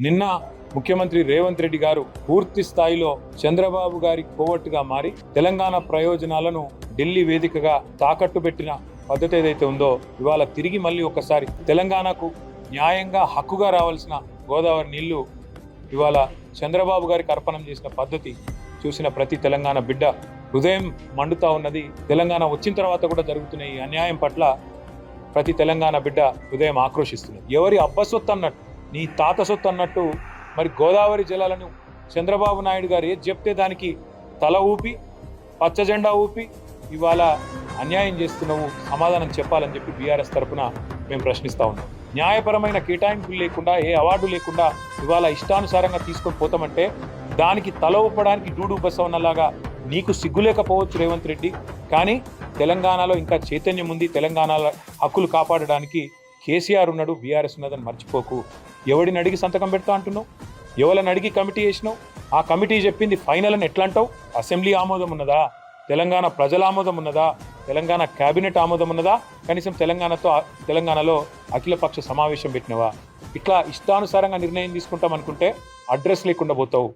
నిన్న ముఖ్యమంత్రి రేవంత్ రెడ్డి గారు పూర్తి స్థాయిలో చంద్రబాబు గారి కోవట్టుగా మారి తెలంగాణ ప్రయోజనాలను ఢిల్లీ వేదికగా తాకట్టు పెట్టిన పద్ధతి ఏదైతే ఉందో ఇవాళ తిరిగి మళ్ళీ ఒకసారి తెలంగాణకు న్యాయంగా హక్కుగా రావాల్సిన గోదావరి నీళ్ళు ఇవాళ చంద్రబాబు గారికి అర్పణం చేసిన పద్ధతి చూసిన ప్రతి తెలంగాణ బిడ్డ హృదయం మండుతా ఉన్నది. తెలంగాణ వచ్చిన తర్వాత కూడా జరుగుతున్న ఈ అన్యాయం పట్ల ప్రతి తెలంగాణ బిడ్డ హృదయం ఆక్రోషిస్తుంది ఎవరి అబ్బ అన్నట్టు నీ తాత సొత్తు అన్నట్టు మరి గోదావరి జలాలను చంద్రబాబు నాయుడు గారు ఏది చెప్తే దానికి తల ఊపి పచ్చజెండా ఊపి ఇవాళ అన్యాయం చేస్తున్నావు సమాధానం చెప్పాలని చెప్పి బీఆర్ఎస్ తరపున మేము ప్రశ్నిస్తా ఉన్నాం. న్యాయపరమైన కేటాయింపులు లేకుండా ఏ అవార్డు లేకుండా ఇవాళ ఇష్టానుసారంగా తీసుకొని పోతామంటే దానికి తల ఊపడానికి డూడు బసవన్నలాగా నీకు సిగ్గు లేకపోవచ్చు రేవంత్ రెడ్డి. కానీ తెలంగాణలో ఇంకా చైతన్యం ఉంది తెలంగాణలో హక్కులు కాపాడడానికి కేసీఆర్ ఉన్నాడు బీఆర్ఎస్ ఉన్నదని మర్చిపోకు. ఎవడిని అడిగి సంతకం పెడతా అంటున్నావు? ఎవరిని అడిగి కమిటీ చేసినావు ఆ కమిటీ చెప్పింది ఫైనల్ అని ఎట్లా అంటావు అసెంబ్లీ ఆమోదం ఉన్నదా? తెలంగాణ ప్రజల ఆమోదం ఉన్నదా? తెలంగాణ కేబినెట్ ఆమోదం ఉన్నదా? కనీసం తెలంగాణతో తెలంగాణలో అఖిలపక్ష సమావేశం పెట్టినవా? ఇట్లా ఇష్టానుసారంగా నిర్ణయం తీసుకుంటాం అనుకుంటే అడ్రస్ లేకుండా పోతావు.